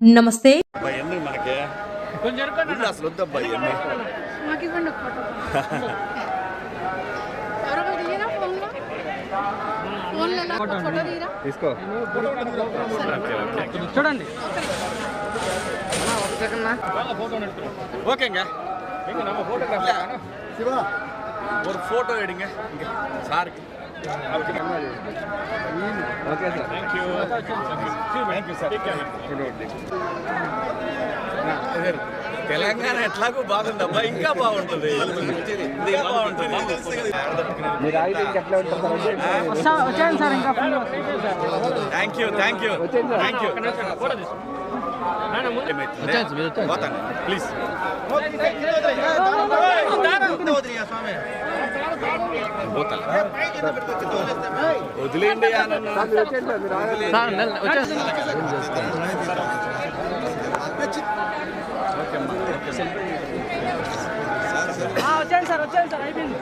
నమస్తే అబ్బాయి ఎన్ని మనకి ఉండు అసలు వద్దబ్బా ఎన్ని మాకు ఇవ్వండి ఒక ఫోటో ఎవరో తీయరా ఫోన్లో ఫోన్లో ఎలా ఒక ఫోటో తీయరా తీసుకో చూడండి ஓகேங்க சிவா ஒரு ஃபோட்டோ எடுங்க இங்க சாருக்கு ఓకే సార్ తెలంగాణ ఎట్లాగో బాగుందబ్బా ఇంకా బాగుంటుంది ఇంకా బాగుంటుంది మీరు సార్ ఇంకా thank you thank you thank you పోతాను ప్లీజ్ వదిలేండి వచ్చాను సార్ వచ్చాను సార్ అయిపోయింది.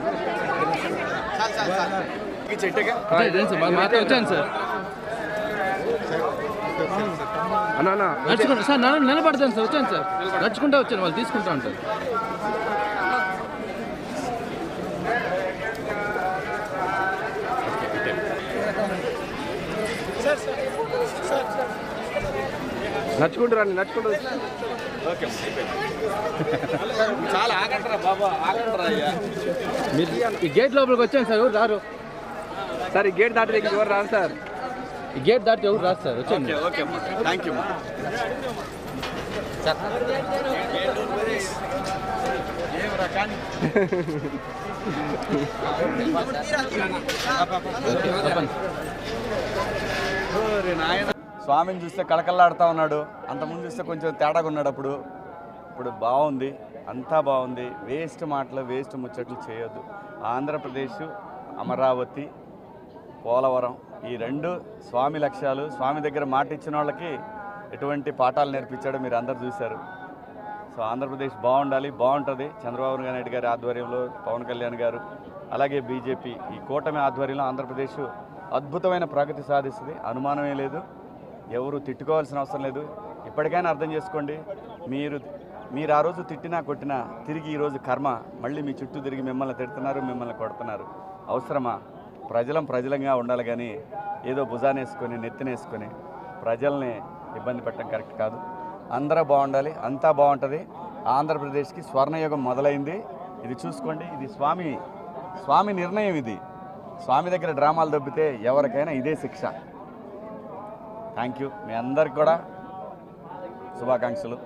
వచ్చాను సార్ నడుచుకుంటా సార్ నన్ను నిలబడతాను సార్ వచ్చాను సార్. నడుచుకుంటా వచ్చాను వాళ్ళు తీసుకుంటా ఉంటారు. నడుచుకుంటూ రండి. ఓకే చాలా ఆగంటారా బాబా ఆగంటారా అయ్యా. మీరు ఈ గేట్ లోపలికి వచ్చాను సార్ ఎవరు రారు. సార్ ఈ గేట్ దాటి దగ్గర ఎవరు రారు సార్. ఈ గేట్ దాటి ఎవరు రారు సార్ వచ్చాను ఓకే థ్యాంక్ యూ చెప్పండి. స్వామిని చూస్తే కళకళలాడుతూ ఉన్నాడు. అంతకుముందు చూస్తే కొంచెం తేడాగా ఉన్నాడు అప్పుడు. ఇప్పుడు బాగుంది. అంతా బాగుంది. వేస్ట్ మాటలు వేస్ట్ ముచ్చట్లు చేయొద్దు. ఆంధ్రప్రదేశ్ అమరావతి పోలవరం ఈ రెండు స్వామి లక్ష్యాలు స్వామి దగ్గర మాట ఇచ్చిన వాళ్ళకి ఎటువంటి పాఠాలు నేర్పించాడో మీరు అందరు చూశారు. సో ఆంధ్రప్రదేశ్ బాగుండాలి బాగుంటుంది. చంద్రబాబు నాయుడు గారి ఆధ్వర్యంలో పవన్ కళ్యాణ్ గారు అలాగే బీజేపీ ఈ కూటమి ఆధ్వర్యంలో ఆంధ్రప్రదేశ్ అద్భుతమైన ప్రగతి సాధిస్తుంది. అనుమానమే లేదు. ఎవరు తిట్టుకోవాల్సిన అవసరం లేదు. ఇప్పటికైనా అర్థం చేసుకోండి. మీరు మీరు ఆ రోజు తిట్టినా కొట్టినా తిరిగి ఈరోజు కర్మ. మళ్ళీ మీ చుట్టూ తిరిగి మిమ్మల్ని తిడుతున్నారు మిమ్మల్ని కొడుతున్నారు. అవసరమా? ప్రజలం ప్రజలంగా ఉండాలి కానీ ఏదో భుజానేసుకొని నెత్తినేసుకొని ప్రజల్ని ఇబ్బంది పెట్టడం కరెక్ట్ కాదు. అందరూ బాగుండాలి. అంతా బాగుంటుంది. ఆంధ్రప్రదేశ్కి స్వర్ణయుగం మొదలైంది. ఇది చూసుకోండి. ఇది స్వామి స్వామి నిర్ణయం ఇది. స్వామి దగ్గర డ్రామాలు దొబ్బితే ఎవరికైనా ఇదే శిక్ష. Thank you. మీ అందరికి కూడా శుభాకాంక్షలు.